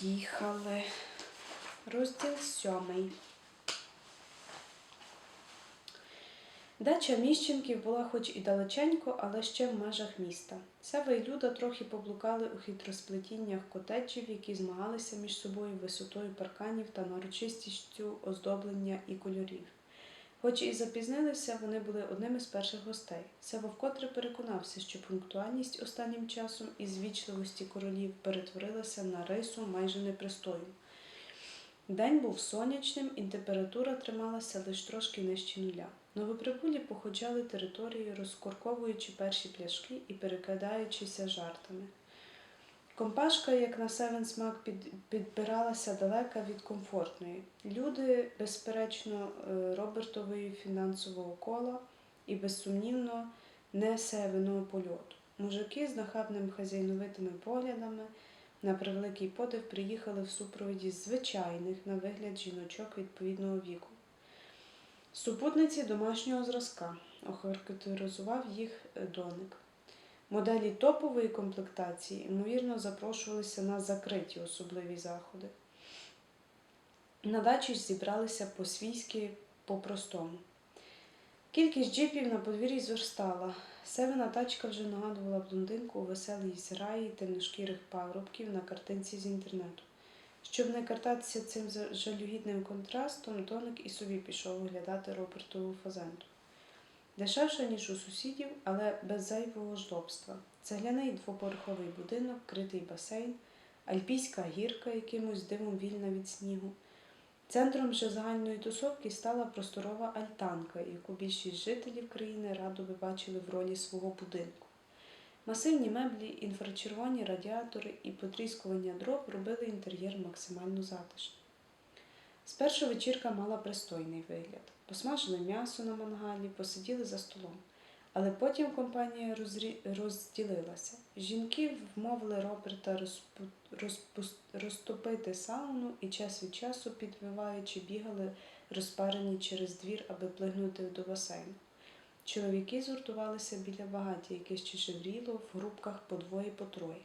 Поїхали. Розділ сьомий. Дача Міщенків була хоч і далеченько, але ще в межах міста. Сева і Люда трохи поблукали у хитросплетіннях котеджів, які змагалися між собою висотою парканів та нарочистістю оздоблення і кольорів. Хоч і запізнилися, вони були одними з перших гостей. Сева вкотре переконався, що пунктуальність останнім часом із вічливості королів перетворилася на рису майже непристойну. День був сонячним, і температура трималася лише трошки нижче нуля. Новоприбулі походжали території, розкорковуючи перші пляшки і перекидаючися жартами. Компашка, як на севен смак, під, підбиралася далека від комфортної. Люди, безперечно, е, Робертової фінансового кола і безсумнівно не севиного польоту. Мужики з нахабним хазяйновитими поглядами на превеликий подив приїхали в супроводі звичайних на вигляд жіночок відповідного віку. Супутниці домашнього зразка охарактеризував їх доник. Моделі топової комплектації, ймовірно, запрошувалися на закриті особливі заходи. На дачі зібралися по-свійськи по-простому. Кількість джипів на подвір'ї зростала. Севина тачка вже нагадувала блондинку у веселій зраї темношкірих парубків на картинці з інтернету. Щоб не картатися цим жалюгідним контрастом, Доник і собі пішов оглядати Робертову фазенту. Дешевше, ніж у сусідів, але без зайвого жлобства. Цегляний двоповерховий будинок, критий басейн, альпійська гірка, якимось дивом вільна від снігу. Центром же загальної тусовки стала просторова альтанка, яку більшість жителів країни радо би бачили в ролі свого будинку. Масивні меблі, інфрачервоні радіатори і потріскування дров робили інтер'єр максимально затишним. Спершу вечірка мала пристойний вигляд. Посмажили м'ясо на мангалі, посиділи за столом. Але потім компанія розрі- розділилася. Жінки вмовили Роберта розпу... розпус- розтопити сауну і час від часу, підвиваючи, бігали розпарені через двір, аби плигнути до басейну. Чоловіки згуртувалися біля багаття, яке ще шевріло в групках по двоє по троє.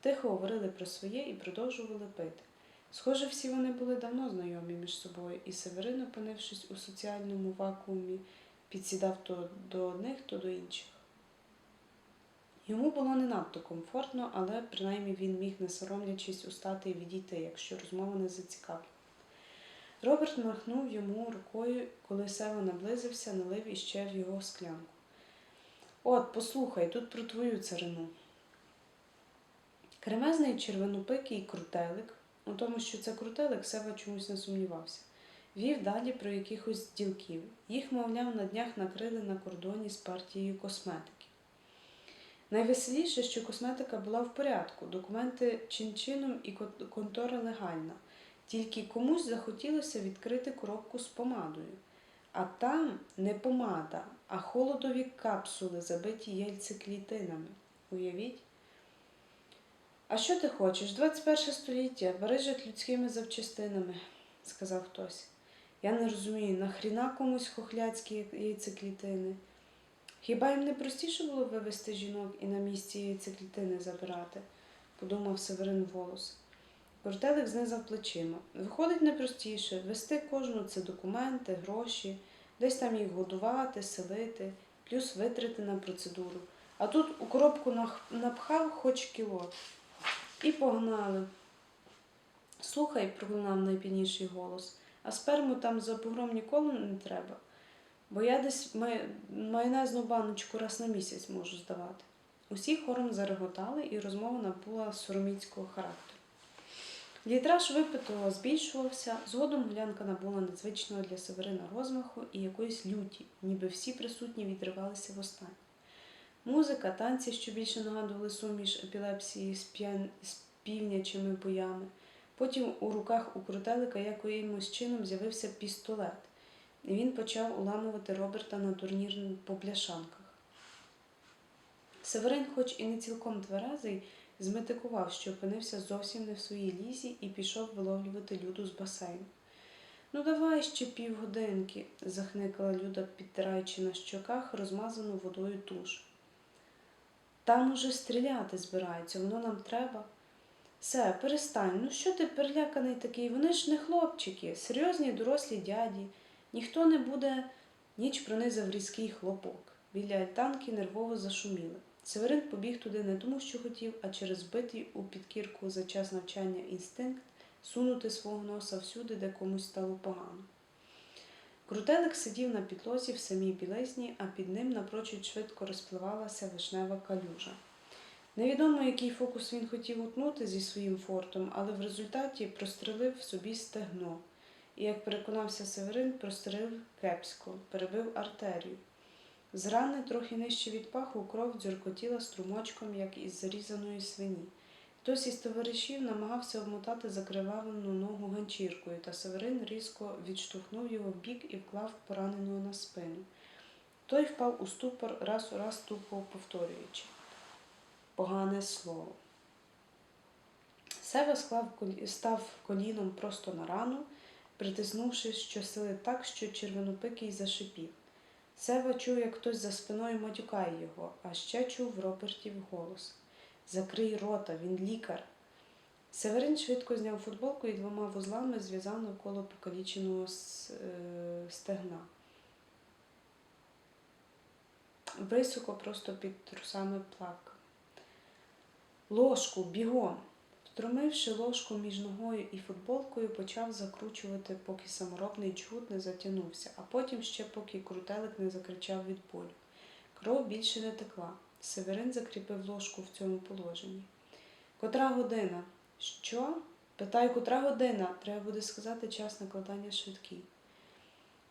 Тихо говорили про своє і продовжували пити. Схоже, всі вони були давно знайомі між собою, і Северин, опинившись у соціальному вакуумі, підсідав то до одних, то до інших. Йому було не надто комфортно, але принаймні він міг, не соромлячись, устати і відійти, якщо розмова не зацікавила. Роберт махнув йому рукою, коли Сева наблизився, налив іще в його склянку. От, послухай, тут про твою царину. Кремезний червонопикий крутелик, у тому, що це крутелик, Сева чомусь не сумнівався. Вів далі про якихось ділків. Їх, мовляв, на днях накрили на кордоні з партією косметики. Найвеселіше, що косметика була в порядку, документи чин-чином і контора легальна. Тільки комусь захотілося відкрити коробку з помадою. А там не помада, а холодові капсули, забиті яйцеклітинами. Уявіть? А що ти хочеш? 21 століття, бережать людськими запчастинами, сказав хтось. Я не розумію, нахріна комусь хохляцькі яйцеклітини? Хіба їм не простіше було вивезти жінок і на місці яйцеклітини забирати? подумав Северин волос. Кортелик знизав плечима. Виходить непростіше, вести кожну це документи, гроші, десь там їх годувати, селити, плюс витрати на процедуру. А тут у коробку напхав хоч кіло. І погнали. Слухай, пролунав найпільніший голос, а сперму там за погром ніколи не треба. Бо я десь май... майонезну баночку раз на місяць можу здавати. Усі хором зареготали, і розмова набула сороміцького характеру. Літраж випитого збільшувався, згодом гулянка набула надзвичного для Северина розмаху і якоїсь люті, ніби всі присутні відривалися в останнє. Музика, танці, що більше нагадували суміш епілепсії з, п'ян... з півнячими боями. Потім у руках у крутелика якимось чином з'явився пістолет, і він почав уламувати Роберта на турнір по бляшанках. Северин, хоч і не цілком тверезий, зметикував, що опинився зовсім не в своїй лізі і пішов виловлювати люду з басейну. Ну, давай ще півгодинки, захникала Люда, підтираючи на щоках розмазану водою туш. Там уже стріляти збираються, воно нам треба. Все, перестань. Ну що ти переляканий такий? Вони ж не хлопчики, серйозні дорослі дяді. Ніхто не буде. Ніч пронизав різкий хлопок. Біля альтанки нервово зашуміли. Северин побіг туди не тому, що хотів, а через битий у підкірку за час навчання інстинкт сунути свого носа всюди, де комусь стало погано. Крутелик сидів на підлозі в самій білизні, а під ним напрочуд швидко розпливалася вишнева калюжа. Невідомо, який фокус він хотів утнути зі своїм фортом, але в результаті прострелив собі стегно. І, як переконався Северин, прострелив кепсько, перебив артерію. З рани, трохи нижче від паху, кров дзюркотіла струмочком, як із зарізаної свині. Хтось із товаришів намагався обмотати закривавлену ногу ганчіркою, та Северин різко відштовхнув його в бік і вклав пораненого на спину. Той впав у ступор, раз у раз тупо повторюючи погане слово. Сева склав, став коліном просто на рану, притиснувши щосили так, що червонопикий зашипів. Сева чув, як хтось за спиною матюкає його, а ще чув Робертів голос. Закрий рота, він лікар. Северин швидко зняв футболку і двома вузлами зв'язав навколо покаліченого е, стегна. Високо просто під трусами плавка. Ложку, бігом. Втромивши ложку між ногою і футболкою, почав закручувати, поки саморобний чгут не затягнувся, а потім ще поки крутелик не закричав від болю. Кров більше не текла. Северин закріпив ложку в цьому положенні. Котра година? Що? Питаю, котра година? Треба буде сказати час накладання швидкий.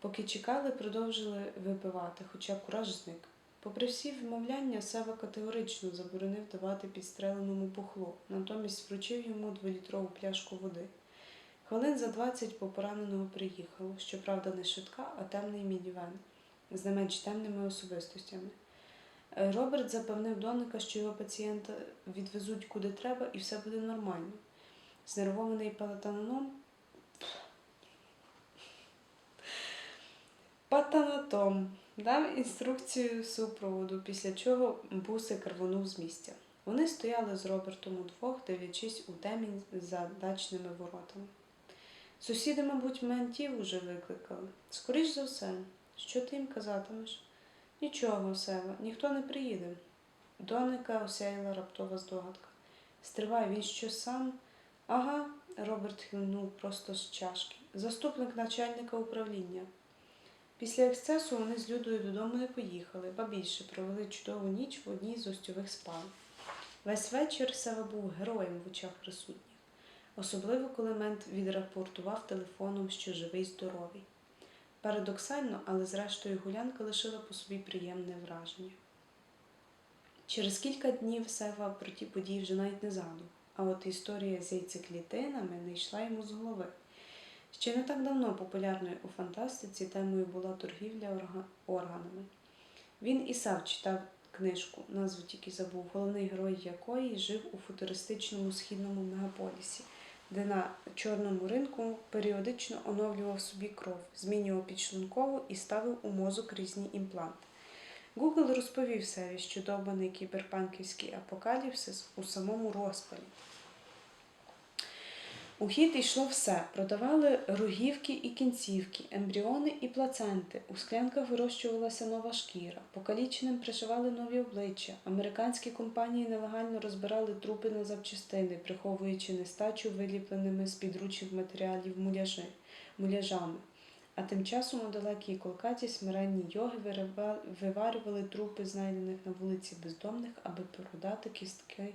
Поки чекали, продовжили випивати, хоча кураж зник. Попри всі вмовляння, Сева категорично заборонив давати підстреленому бухло, натомість вручив йому дволітрову пляшку води. Хвилин за двадцять по пораненого приїхало, щоправда, не швидка, а темний мінівен з не менш темними особистостями. Е, Роберт запевнив Доника, що його пацієнта відвезуть куди треба і все буде нормально. Знервований патаноном Патанатом дав інструкцію супроводу, після чого бусик рвонув з місця. Вони стояли з Робертом удвох, дивлячись у темінь за дачними воротами. Сусіди, мабуть, ментів уже викликали. Скоріш за все, що ти їм казатимеш? Нічого, Сева, ніхто не приїде. Доника осяяла раптова здогадка. Стривай, він що сам? Ага, Роберт хилнув просто з чашки. Заступник начальника управління. Після ексцесу вони з Людою додому не поїхали, ба більше провели чудову ніч в одній з гостьових спалень. Весь вечір Сева був героєм в очах присутніх, особливо коли мент відрапортував телефоном, що живий здоровий. Парадоксально, але зрештою гулянка лишила по собі приємне враження. Через кілька днів Сева про ті події вже навіть не згадував, а от історія з яйцеклітинами не йшла йому з голови. Ще не так давно популярною у фантастиці темою була торгівля орга- органами. Він і сам читав книжку, назву тільки забув, головний герой якої жив у футуристичному східному мегаполісі, де на чорному ринку періодично оновлював собі кров, змінював підшлункову і ставив у мозок різні імпланти. Google розповів Севі, що довбаний кіберпанківський апокаліпсис у самому розпалі. У хід йшло все. Продавали рогівки і кінцівки, ембріони і плаценти. У склянках вирощувалася нова шкіра. Покаліченим пришивали нові обличчя. Американські компанії нелегально розбирали трупи на запчастини, приховуючи нестачу виліпленими з підручних матеріалів муляжи, муляжами. А тим часом у далекій Колкаті смиренні йоги виварювали трупи, знайдених на вулиці бездомних, аби продати кістки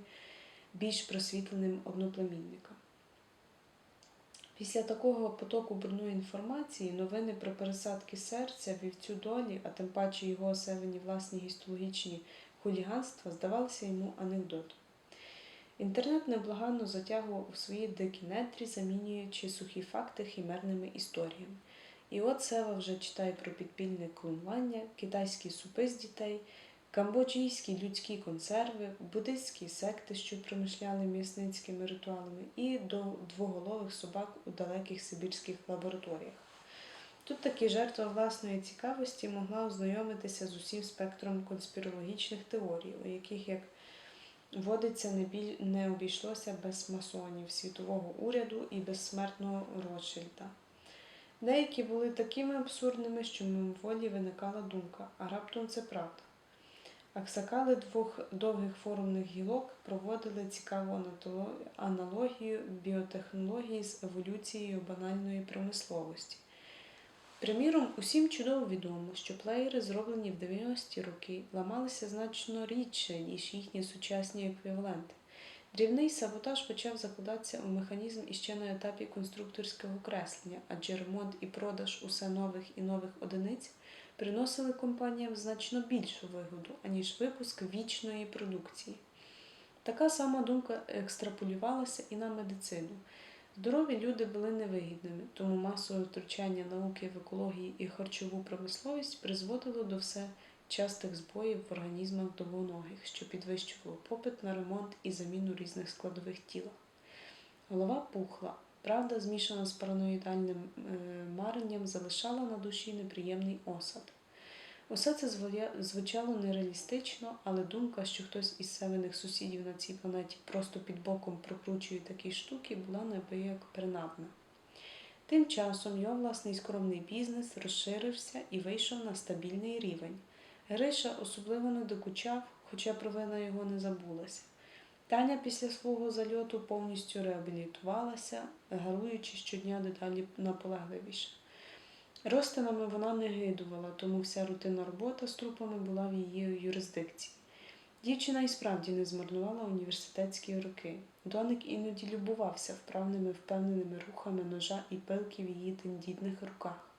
більш просвітленим одноплемінникам. Після такого потоку брудної інформації новини про пересадки серця, вівцю долі, а тим паче його осевені власні гістологічні хуліганства здавалися йому анекдотом. Інтернет неблаганно затягував у свої дикі нетрі, замінюючи сухі факти хімерними історіями. І от Сева вже читає про підпільне клонування, китайські супи з дітей, камбоджійські людські консерви, буддистські секти, що промишляли м'ясницькими ритуалами, і до двоголових собак у далеких сибірських лабораторіях. Тут таки жертва власної цікавості могла ознайомитися з усім спектром конспірологічних теорій, у яких як Водиться не, обійшлося без масонів, світового уряду і безсмертного Ротшильда. Деякі були такими абсурдними, що мимоволі виникала думка, а раптом це правда. Аксакали двох довгих форумних гілок проводили цікаву аналогію біотехнології з еволюцією банальної промисловості. Приміром, усім чудово відомо, що плеєри, зроблені в 90-ті роки, ламалися значно рідше, ніж їхні сучасні еквіваленти. Дрібний саботаж почав закладатися у механізм іще на етапі конструкторського креслення, адже ремонт і продаж усе нових і нових одиниць приносили компаніям значно більшу вигоду, аніж випуск вічної продукції. Така сама думка екстраполювалася і на медицину. Здорові люди були невигідними, тому масове втручання науки в екології і харчову промисловість призводило до все частих збоїв в організмах довгоногих, що підвищувало попит на ремонт і заміну різних складових тіла. Голова пухла, правда, змішана з параноїдальним е, маренням, залишала на душі неприємний осад. Усе це звучало нереалістично, але думка, що хтось із севиних сусідів на цій планеті просто під боком прокручує такі штуки, була неабияк принадна. Тим часом його власний скромний бізнес розширився і вийшов на стабільний рівень. Гриша особливо не докучав, хоча провина його не забулася. Таня після свого зальоту повністю реабілітувалася, гаруючи щодня деталі наполегливіше. Розтинами вона не гидувала, тому вся рутинна робота з трупами була в її юрисдикції. Дівчина і справді не змарнувала університетські роки. Доник іноді любувався вправними впевненими рухами ножа і пилки в її тендітних руках.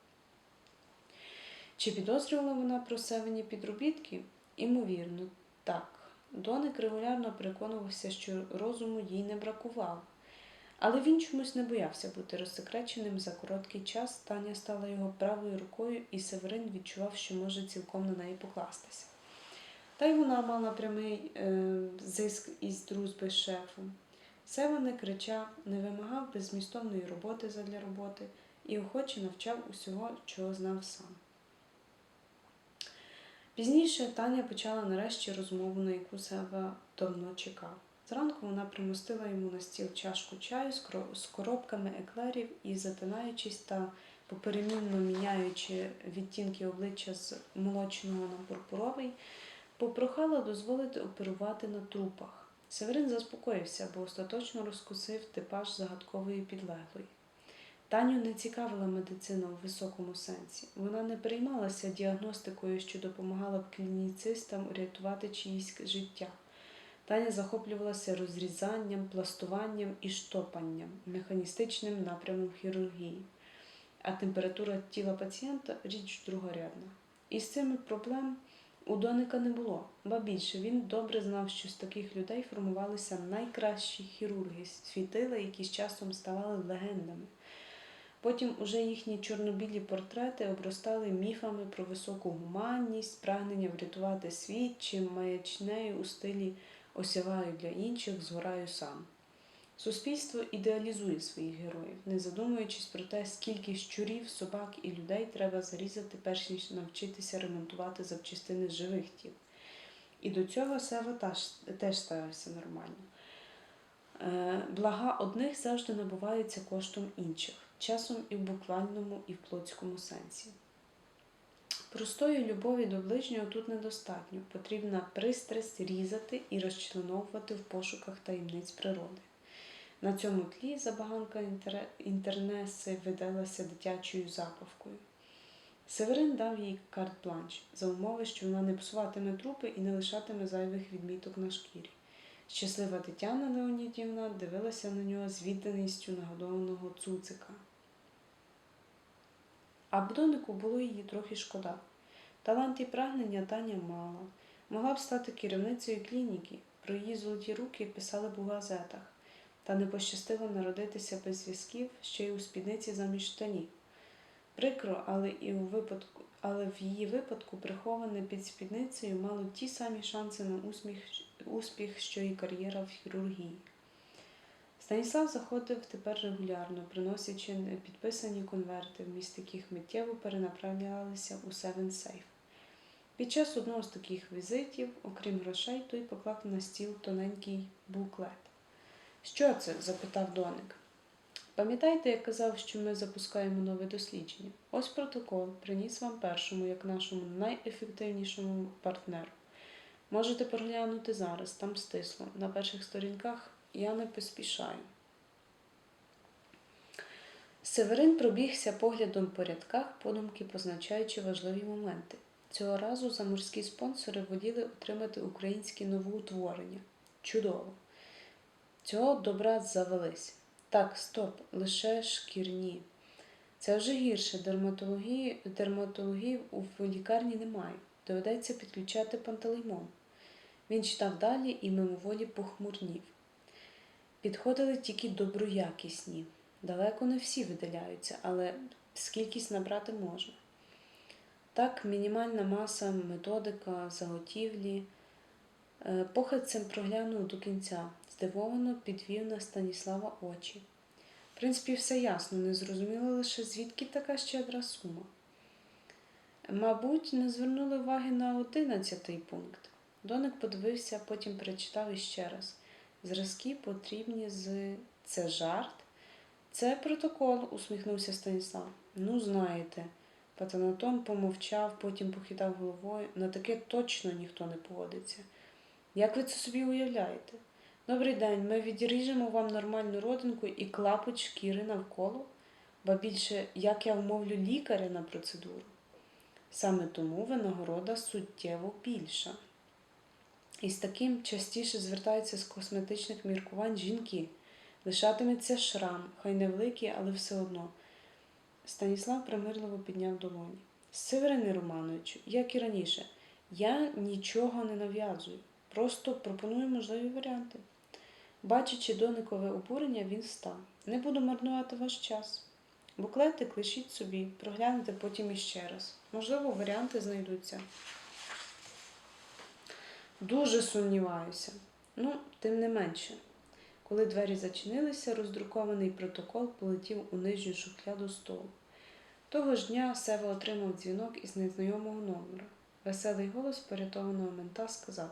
Чи підозрювала вона про севені підробітки? Імовірно, так. Доник регулярно переконувався, що розуму їй не бракувало. Але він чомусь не боявся бути розсекреченим за короткий час. Таня стала його правою рукою, і Северин відчував, що може цілком на неї покластися. Та й вона мала прямий е, зиск із дружби з шефом. Севен не кричав, не вимагав беззмістовної роботи задля роботи і охоче навчав усього, чого знав сам. Пізніше Таня почала нарешті розмову, на яку Сева давно чекав. Зранку вона примостила йому на стіл чашку чаю з коробками еклерів і, затинаючись та поперемінно міняючи відтінки обличчя з молочного на пурпуровий, попрохала дозволити оперувати на трупах. Северин заспокоївся, бо остаточно розкусив типаж загадкової підлеглої. Таню не цікавила медицина у високому сенсі. Вона не переймалася діагностикою, що допомагала б клініцистам урятувати чиїсь життя. Таня захоплювалася розрізанням, пластуванням і штопанням, механістичним напрямом хірургії. А температура тіла пацієнта річ другорядна. І з цими проблем у Доника не було, ба більше він добре знав, що з таких людей формувалися найкращі хірурги, світила, які з часом ставали легендами. Потім уже їхні чорнобілі портрети обростали міфами про високу гуманність, прагнення врятувати світ чи маячнею у стилі осяваю для інших, згораю сам. Суспільство ідеалізує своїх героїв, не задумуючись про те, скільки щурів, собак і людей треба зарізати, перш ніж навчитися ремонтувати запчастини живих тіл. І до цього Сева теж, ставився нормально. Е, Блага одних завжди набуваються коштом інших, часом і в буквальному, і в плотському сенсі. Простої любові до ближнього тут недостатньо. Потрібна пристрасть різати і розчленовувати в пошуках таємниць природи. На цьому тлі забаганка інтернеси видалася дитячою забавкою. Северин дав їй карт-бланш за умови, що вона не псуватиме трупи і не лишатиме зайвих відміток на шкірі. Щаслива Тетяна Леонідівна дивилася на нього з відданістю нагодованого цуцика. А Бдонику було її трохи шкода. Талант і прагнення Таня мала. Могла б стати керівницею клініки. Про її золоті руки писали б у газетах. Та не пощастило народитися без зв'язків, ще й у спідниці заміж штанів. Прикро, але і у випадку, але в її випадку приховане під спідницею мало ті самі шанси на усміх, успіх, що і кар'єра в хірургії. Станіслав заходив тепер регулярно, приносячи підписані конверти, вміст яких миттєво перенаправлялися у Севен Сейф. Під час одного з таких візитів, окрім грошей, той поклав на стіл тоненький буклет. Що це? запитав доник. Пам'ятаєте, я казав, що ми запускаємо нове дослідження? Ось протокол приніс вам першому, як нашому найефективнішому партнеру. Можете проглянути зараз, там стисло. На перших сторінках я не поспішаю. Северин пробігся поглядом по рядках, подумки позначаючи важливі моменти. Цього разу заморські спонсори воліли отримати українські новоутворення. Чудово. Цього добра завелись. Так, стоп, лише шкірні. Це вже гірше. Дерматології, дерматологів у лікарні немає. Доведеться підключати пантелеймон. Він читав далі і мимоволі похмурнів. Підходили тільки доброякісні. Далеко не всі видаляються, але скількись набрати можна. Так, мінімальна маса, методика, заготівлі. Е, Похидцем проглянув до кінця, здивовано підвів на Станіслава очі. В принципі, все ясно, не зрозуміло лише звідки така щедра сума. Мабуть, не звернули уваги на одинадцятий пункт. Доник подивився, потім перечитав іще раз. Зразки потрібні з це жарт. Це протокол, усміхнувся Станіслав. Ну, знаєте. Патанатон помовчав, потім похитав головою. На таке точно ніхто не погодиться. Як ви це собі уявляєте? Добрий день, ми відріжемо вам нормальну родинку і клапоть шкіри навколо, ба більше, як я вмовлю лікаря на процедуру. Саме тому винагорода суттєво більша. І з таким частіше звертаються з косметичних міркувань жінки. Лишатиметься шрам, хай невеликий, але все одно. Станіслав примирливо підняв долоні. Северине Романовичу, як і раніше, я нічого не нав'язую, просто пропоную можливі варіанти. Бачачи доникове обурення, він став. Не буду марнувати ваш час. Буклетик лишіть собі, проглянете потім іще раз. Можливо, варіанти знайдуться. Дуже сумніваюся. Ну, тим не менше. Коли двері зачинилися, роздрукований протокол полетів у нижню шухляду столу. Того ж дня Сева отримав дзвінок із незнайомого номера. Веселий голос порятованого мента сказав: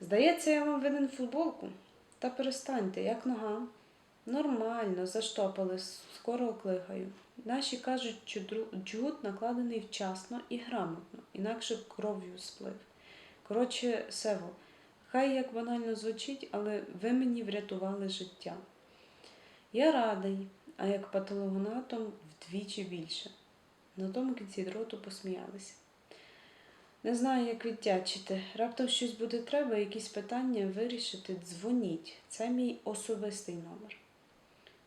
Здається, я вам винен футболку. Та перестаньте, як нога. Нормально, заштопали, скоро оклихаю. Наші кажуть, що джгут накладений вчасно і грамотно, інакше кров'ю сплив. Коротше, Сево, хай як банально звучить, але ви мені врятували життя. Я радий, а як патологоанатом вдвічі більше. На тому кінці дроту посміялися. Не знаю, як віддячити. Раптом щось буде треба, якісь питання вирішити, дзвоніть. Це мій особистий номер.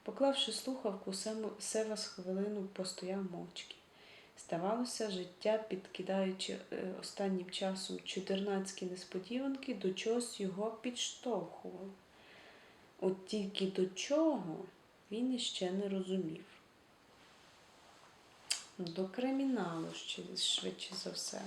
Поклавши слухавку, Сева з хвилину постояв мовчки. Здавалося, життя, підкидаючи е, останнім часом чотирнацькі несподіванки, до чогось його підштовхувало. От тільки до чого він іще не розумів. До криміналу ще швидше за все.